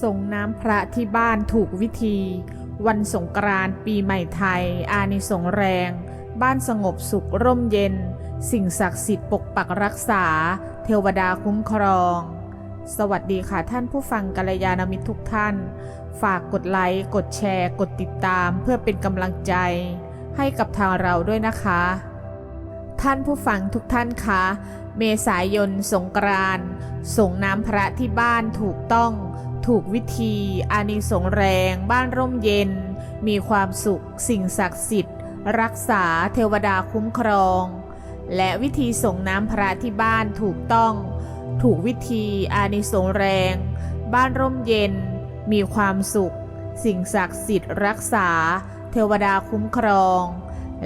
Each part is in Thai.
ส่งน้ำพระที่บ้านถูกวิธี วันสงกรานต์ปีใหม่ไทย อานิสงแรง บ้านสงบสุขร่มเย็น สิ่งศักดิ์สิทธิ์ปกปักรักษา เทวดาคุ้มครอง สวัสดีค่ะท่านผู้ฟังกัลยาณมิตรทุกท่าน ฝากกดไลค์ กดแชร์ กดติดตามเพื่อเป็นกำลังใจ ให้กับทางเราด้วยนะคะ ท่านผู้ฟังทุกท่านคะเมษายนสงกรานต์ส่งน้ำพระที่บ้านถูกต้อง ถูกวิธีอานิสงแรงบ้านร่มเย็น มีความสุขสิ่งศักดิ์สิทธิ์ รักษาเทวดาคุ้มครอง และวิธีส่งน้ำพระที่บ้านถูกต้อง ถูกวิธีอานิสงแรง บ้านร่มเย็น มีความสุข สิ่งศักดิ์สิทธิ์รักษา เทวดาคุ้มครอง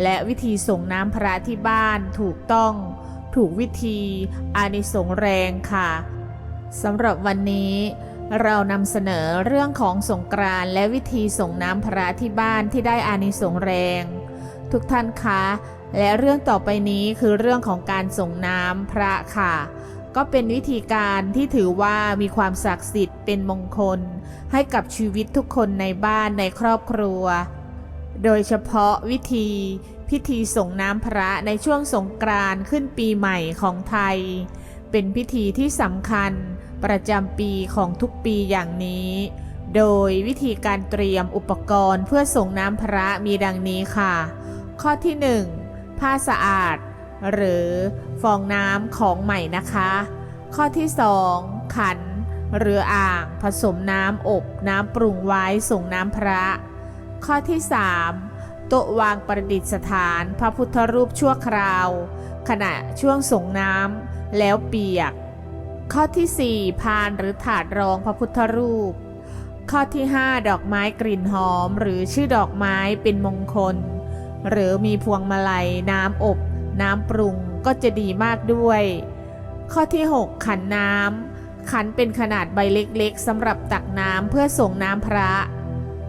และวิธีส่งน้ำพระที่บ้านถูกต้อง ถูกวิธีอานิสงแรงค่ะสำหรับวันนี้ เรานำเสนอเรื่องของสงกรานต์และวิธีส่งน้ำพระที่บ้านที่ได้อานิสงส์แรง ทุกท่านคะ และเรื่องต่อไปนี้คือเรื่องของการส่งน้ำพระค่ะ ก็เป็นวิธีการที่ถือว่ามีความศักดิ์สิทธิ์เป็นมงคล ให้กับชีวิตทุกคนในบ้านในครอบครัว โดยเฉพาะวิธี พิธีส่งน้ำพระในช่วงสงกรานต์ขึ้นปีใหม่ของไทย เป็นพิธีที่สำคัญ ประจำปีของทุกปีอย่างนี้ โดยวิธีการเตรียมอุปกรณ์เพื่อส่งน้ำพระมีดังนี้ค่ะ ข้อที่ 1 ผ้าสะอาด หรือฟองน้ำของใหม่นะคะ ข้อที่ 2 ขันหรืออ่างผสมน้ำอบน้ำปรุงไว้ส่งน้ำพระ ข้อที่ 3 โต๊ะวางประดิษฐานพระพุทธรูปชั่วคราว ขณะช่วงส่งน้ำแล้วเปียก ข้อที่ 4 พานหรือถาดรองพระพุทธรูป ข้อที่ 5 ดอกไม้กลิ่นหอม หรือชื่อดอกไม้เป็นมงคล หรือมีพวงมาลัย น้ำอบ น้ำปรุงก็จะดีมากด้วย ข้อที่ 6 ขันน้ำขันเป็นขนาดใบเล็กๆสำหรับตักน้ำเพื่อส่งน้ำพระ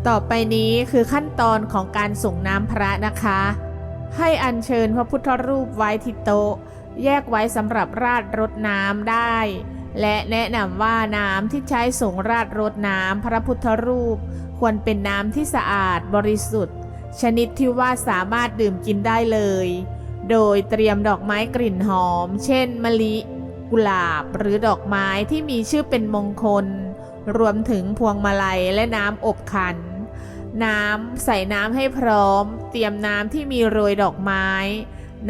ต่อไปนี้คือขั้นตอนของการส่งน้ำพระนะคะ ให้อัญเชิญพระพุทธรูปไว้ที่โต๊ะ แยกไว้สำหรับราดรดน้ำได้ และแนะนำว่าน้ำที่ใช้ส่งราดรดน้ำพระพุทธรูป ควรเป็นน้ำที่สะอาดบริสุทธิ์ ชนิดที่ว่าสามารถดื่มกินได้เลย โดยเตรียมดอกไม้กลิ่นหอม เช่น มะลิ กุหลาบ หรือดอกไม้ที่มีชื่อเป็นมงคล รวมถึงพวงมาลัยและน้ำอบขัน น้ำใส่น้ำให้พร้อม เตรียมน้ำที่มีโรยดอกไม้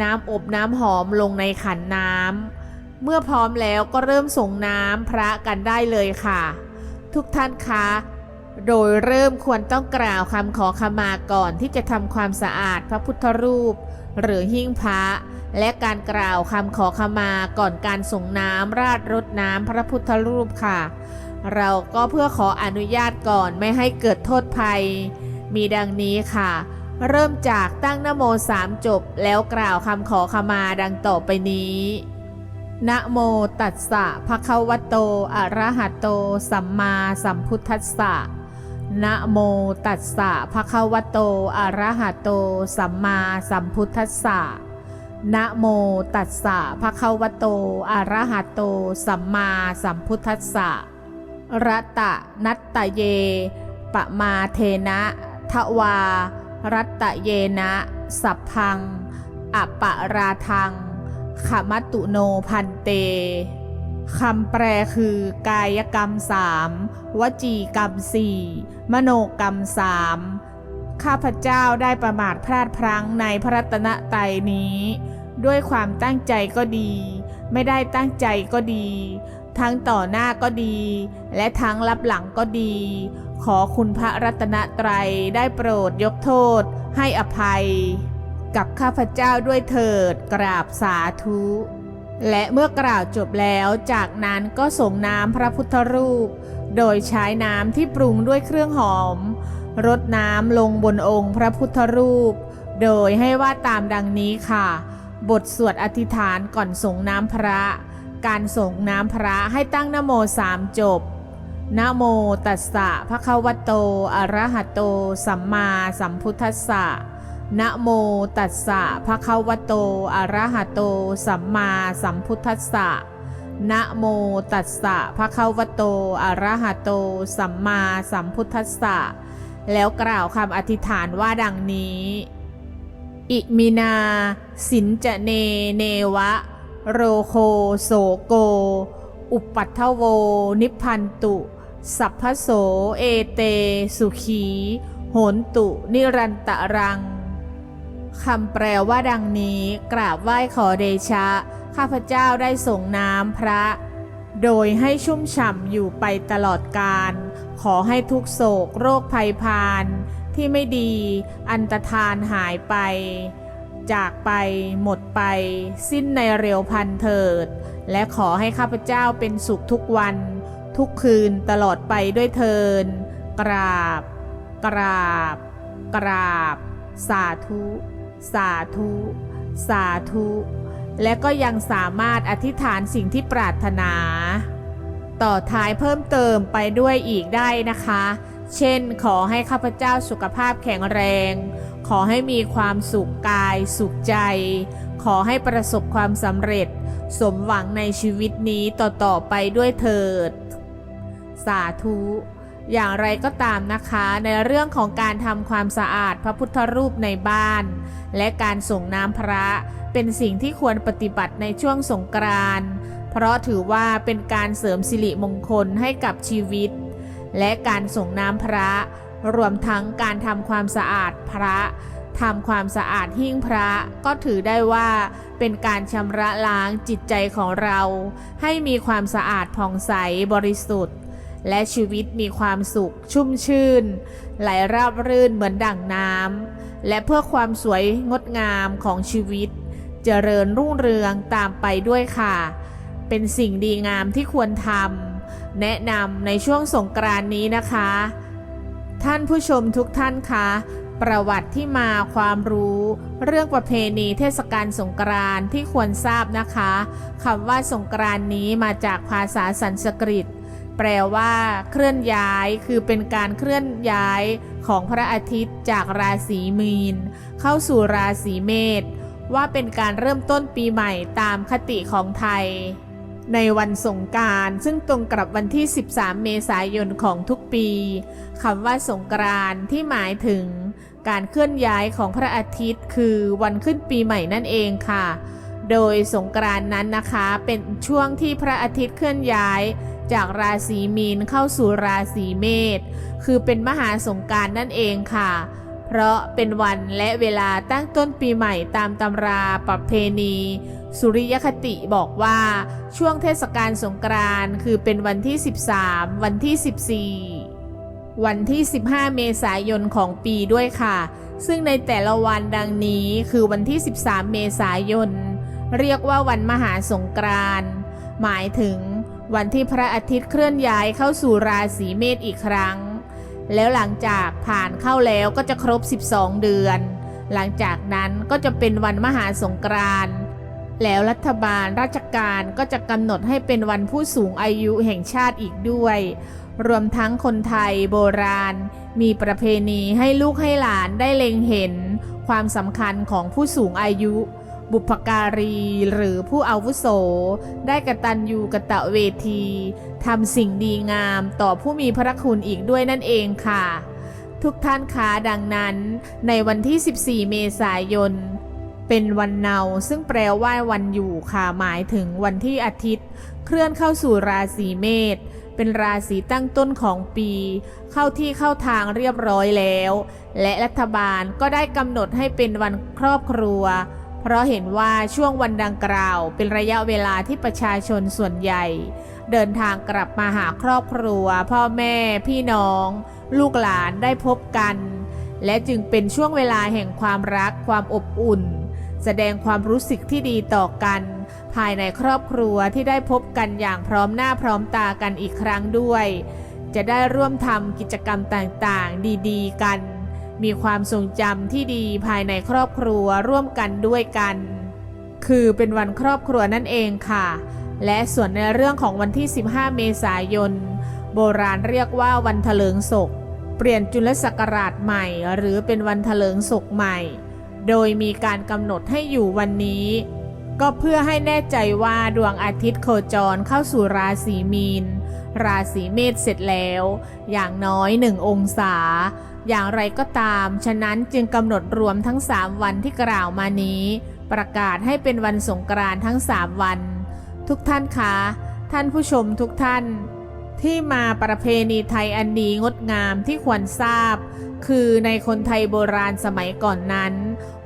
น้ำอบน้ำหอมลงในขันน้ำ เมื่อพร้อมแล้วก็เริ่มส่งน้ำพระกันได้เลยค่ะ ทุกท่านคะ โดยเริ่มควรต้องกล่าวคำขอขมาก่อนที่จะทำความสะอาดพระพุทธรูป หรือหิ้งพระ และการกล่าวคำขอขมาก่อนการส่งน้ำราดรดน้ำพระพุทธรูปค่ะ เราก็เพื่อขออนุญาตก่อนไม่ให้เกิดโทษภัย มีดังนี้ค่ะ เริ่มจากตั้งนโมสามจบแล้วกล่าวคำขอขมาดังต่อไปนี้ นะโมตัสสะภะคะวะโต อะระหะโต สัมมาสัมพุทธัสสะ นะโมตัสสะภะคะวะโต อะระหะโต สัมมาสัมพุทธัสสะ นะโมตัสสะภะคะวะโต อะระหะโต สัมมาสัมพุทธัสสะรัตตะนัตตะเย ปะมาเทนะทวา รัตะเยนะ สัพพังอปะราทังขมัตตุโนพันเตคำแปลคือกายกรรมสามวจีกรรมสี่มโนกรรมสามข้าพเจ้าได้ประมาทพลาดพลั้งในพระรัตนตรัยนี้ ด้วยความตั้งใจก็ดี ไม่ได้ตั้งใจก็ดี ทั้งต่อหน้าก็ดี และทั้งรับหลังก็ดี ขอคุณพระรัตนตรัยได้โปรดยกโทษให้อภัย กับข้าพเจ้าด้วยเถิดกราบสาธุ และเมื่อกล่าวจบแล้วจากนั้นก็ส่งน้ำพระพุทธรูป โดยใช้น้ำที่ปรุงด้วยเครื่องหอมรดน้ำลงบนองค์พระพุทธรูป โดยให้ว่าตามดังนี้ค่ะ บทสวดอธิษฐานก่อนส่งน้ำพระ การส่งน้ำพระให้ตั้งนโมสามจบ นะโมตัสสะภะคะวะโต อะระหะโต สัมมาสัมพุทธัสสะนะโมตัสสะภะคะวะโต อะระหะโต สัมมาสัมพุทธัสสะนะโมตัสสะภะคะวะโต อะระหะโต สัมมาสัมพุทธัสสะ แล้วกล่าวคำอธิษฐานว่าดังนี้ อิมินา สินจะเน เนวะ โรโคโสโก อุปัทถโว นิพพันตุ สัพพโสเอเต สุขี โหนตุ นิรันตรังคำแปลว่าดังนี้กราบไหว้ขอเดชะ ข้าพเจ้าได้ส่งน้ำพระ โดยให้ชุ่มฉ่ำอยู่ไปตลอดกาลขอให้ทุกโศกโรคภัยพานที่ไม่ดี อันตรธานหายไป จากไป หมดไป สิ้นในเร็วพันเถิด และขอให้ข้าพเจ้าเป็นสุขทุกวัน ทุกคืนตลอดไปด้วยเทิน กราบ กราบ กราบ สาธุ สาธุ สาธุ และก็ยังสามารถอธิษฐานสิ่งที่ปรารถนา ต่อท้ายเพิ่มเติมไปด้วยอีกได้นะคะ เช่นขอให้ข้าพเจ้าสุขภาพแข็งแรง ขอให้มีความสุขกาย สุขใจ ขอให้ประสบความสำเร็จสมหวังในชีวิตนี้ต่อ ๆ ไปด้วยเถิด สาธุ อย่างไรก็ตามนะคะ ในเรื่องของการทำความสะอาดพระพุทธรูปในบ้าน และการส่งน้ำพระเป็นสิ่งที่ควรปฏิบัติในช่วงสงกรานต์เพราะถือว่าเป็นการเสริมสิริมงคลให้กับชีวิต และการส่งน้ำพระ รวมทั้งการทำความสะอาดพระทำความสะอาดหิ้งพระก็ถือได้ว่าเป็นการชำระล้างจิตใจของเรา ให้มีความสะอาดผ่องใสบริสุทธิ์ และชีวิตมีความสุขชุ่มชื่น ไหลราบรื่นเหมือนดั่งน้ำและเพื่อความสวยงดงามของชีวิต เจริญรุ่งเรืองตามไปด้วยค่ะ เป็นสิ่งดีงามที่ควรทำแนะนำในช่วงสงกรานนี้นะคะ ท่านผู้ชมทุกท่านคะประวัติที่มาความรู้ เรื่องประเพณีเทศกาลสงกรานที่ควรทราบนะคะคำว่าสงกรานนี้มาจากภาษาสันสกฤต แปลว่าเคลื่อนย้ายคือเป็นการเคลื่อนย้ายของพระอาทิตย์จากราศีมีน เข้าสู่ราศีเมษว่าเป็นการเริ่มต้นปีใหม่ตามคติของไทย ในวันสงการซึ่งตรงกับวันที่ 13 เมษายนของทุกปีคำว่าสงกรานที่หมายถึง การเคลื่อนย้ายของพระอาทิตย์ คือวันขึ้นปีใหม่นั่นเองค่ะ โดยสงกรานนั้นนะคะเป็นช่วงที่พระอาทิตย์เคลื่อนย้าย จากราศีมีนเข้าสู่ราศีเมษคือเป็นมหาสงการนั่นเองค่ะ เพราะเป็นวันและเวลาตั้งต้นปีใหม่ตามตำราประเพณี สุริยคติบอกว่าช่วงเทศกาลสงกรานต์คือเป็นวันที่ 13 วันที่ 14 วันที่ 15 เมษายนของปีด้วยค่ะ ซึ่งในแต่ละวันดังนี้คือวันที่ 13 เมษายน เรียกว่าวันมหาสงกรานต์หมายถึง วันที่พระอาทิตย์เคลื่อนย้ายเข้าสู่ราศีเมษอีกครั้ง แล้วหลังจากผ่านเข้าแล้วก็จะครบ 12 เดือน หลังจากนั้นก็จะเป็นวันมหาสงกรานต์แล้วรัฐบาลราชการก็จะกำหนดให้เป็นวันผู้สูงอายุแห่งชาติอีกด้วย รวมทั้งคนไทยโบราณ มีประเพณีให้ลูกให้หลานได้เล็งเห็น ความสำคัญของผู้สูงอายุ บุพการีหรือผู้อาวุโส ได้กตัญญูกะตะเวทีทำสิ่งดีงามต่อผู้มีพระคุณอีกด้วยนั่นเองค่ะ ทุกท่านคะดังนั้น ในวันที่ 14 เมษายน เป็นวันเนาซึ่งแปลว่าวันอยู่ค่ะหมายถึงวันที่อาทิตย์ เคลื่อนเข้าสู่ราศีเมษเป็นราศีตั้งต้นของปี เข้าที่เข้าทางเรียบร้อยแล้ว และรัฐบาลก็ได้กำหนดให้เป็นวันครอบครัว เพราะเห็นว่าช่วงวันดังกล่าวเป็นระยะเวลาที่ประชาชนส่วนใหญ่ เดินทางกลับมาหาครอบครัว พ่อแม่ พี่น้อง ลูกหลานได้พบกัน และจึงเป็นช่วงเวลาแห่งความรักความอบอุ่น แสดงความรู้สึกที่ดีต่อกัน ภายในครอบครัวที่ได้พบกันอย่างพร้อมหน้าพร้อมตากันอีกครั้งด้วย จะได้ร่วมทำกิจกรรมต่างๆ ดี ๆ กัน มีความทรงจำที่ดีภายในครอบครัวร่วมกันด้วยกัน คือเป็นวันครอบครัวนั่นเองค่ะ และส่วนในเรื่องของวันที่ 15 เมษายน โบราณเรียกว่าวันเถลิงศก เปลี่ยนจุลศักราชใหม่ หรือเป็นวันเถลิงศกใหม่ โดยมีการกำหนดให้อยู่วันนี้ ก็เพื่อให้แน่ใจว่าดวงอาทิตย์โคจรเข้าสู่ราศีมีน ราศีเมษเสร็จแล้ว อย่างน้อยหนึ่งองศาอย่างไรก็ตาม ฉะนั้นจึงกำหนดรวมทั้ง 3 วันที่กล่าวมานี้ ประกาศให้เป็นวันสงกรานต์ทั้ง 3 วัน ทุกท่านคะ ท่านผู้ชมทุกท่าน ที่มาประเพณีไทยอันดีงดงามที่ควรทราบ คือในคนไทยโบราณสมัยก่อนนั้น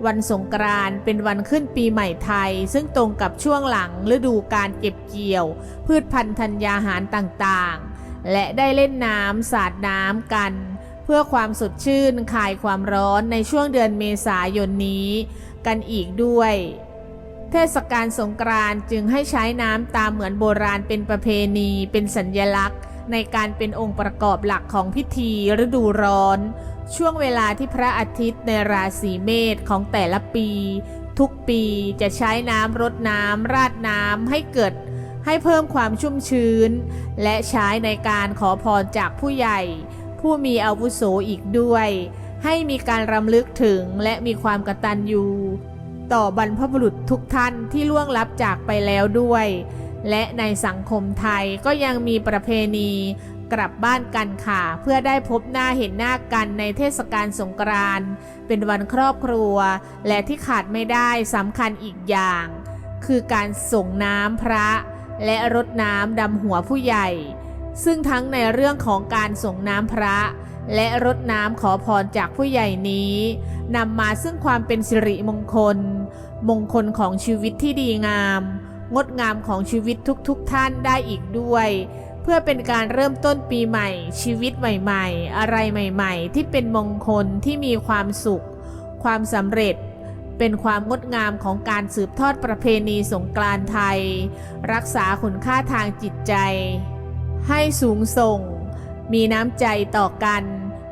วันสงกรานต์เป็นวันขึ้นปีใหม่ไทย ซึ่งตรงกับช่วงหลังฤดูการเก็บเกี่ยว พืชพันธุ์ธัญญาหารต่างๆ และได้เล่นน้ำสาดน้ำกัน เพื่อความสดชื่นคลายความร้อนในช่วงเดือนเมษายนนี้ กันอีกด้วย เทศกาลสงกรานต์จึงให้ใช้น้ำตามเหมือนโบราณเป็นประเพณีเป็นสัญญลักษณ์ ในการเป็นองค์ประกอบหลักของพิธีฤดูร้อน ช่วงเวลาที่พระอาทิตย์ในราศีเมษของแต่ละปี ทุกปีจะใช้น้ำรดน้ำราดน้ำให้เกิดให้เพิ่มความชุ่มชื้น และใช้ในการขอพรจากผู้ใหญ่ ผู้มีอาวุโสอีกด้วย ให้มีการรำลึกถึงและมีความกตัญญูต่อบรรพบุรุษทุกท่านที่ล่วงลับจากไปแล้วด้วย และในสังคมไทยก็ยังมีประเพณีกลับบ้านกันค่ะ เพื่อได้พบหน้าเห็นหน้ากันในเทศกาลสงกรานต์เป็นวันครอบครัว และที่ขาดไม่ได้สำคัญอีกอย่าง คือการส่งน้ำพระ และรดน้ำดำหัวผู้ใหญ่ ซึ่งทั้งในเรื่องของการส่งน้ำพระ และรดน้ำขอพรจากผู้ใหญ่นี้นำมาซึ่งความเป็นสิริมงคล มงคลของชีวิตที่ดีงาม งดงามของชีวิตทุกๆทท่านได้อีกด้วย เพื่อเป็นการเริ่มต้นปีใหม่ ชีวิตใหม่ๆ อะไรใหม่ๆ ที่เป็นมงคลที่มีความสุข ความสำเร็จเป็นความงดงามของการสืบทอดประเพณีสงกรานต์ไทย รักษาคุณค่าทางจิตใจ ให้สูงส่ง มีน้ำใจต่อกัน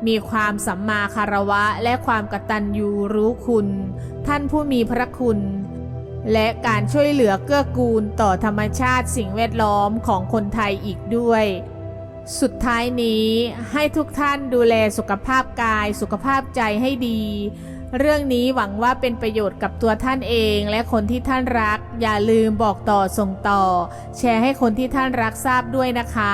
มีความสัมมาคารวะและความกตัญญูรู้คุณ ท่านผู้มีพระคุณ และการช่วยเหลือเกื้อกูลต่อธรรมชาติสิ่งแวดล้อมของคนไทยอีกด้วย สุดท้ายนี้ให้ทุกท่านดูแลสุขภาพกายสุขภาพใจให้ดี เรื่องนี้หวังว่าเป็นประโยชน์กับตัวท่านเองและคนที่ท่านรัก อย่าลืมบอกต่อส่งต่อ แชร์ให้คนที่ท่านรักทราบด้วยนะคะ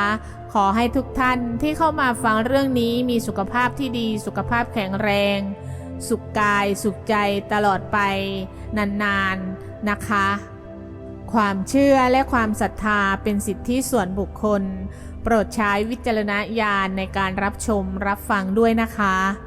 ขอให้ทุกท่านที่เข้ามาฟังเรื่องนี้มีสุขภาพที่ดีสุขภาพแข็งแรง สุขกาย สุขใจตลอดไปนานๆนะคะ ความเชื่อและความศรัทธาเป็นสิทธิส่วนบุคคล โปรดใช้วิจารณญาณในการรับชมรับฟังด้วยนะคะ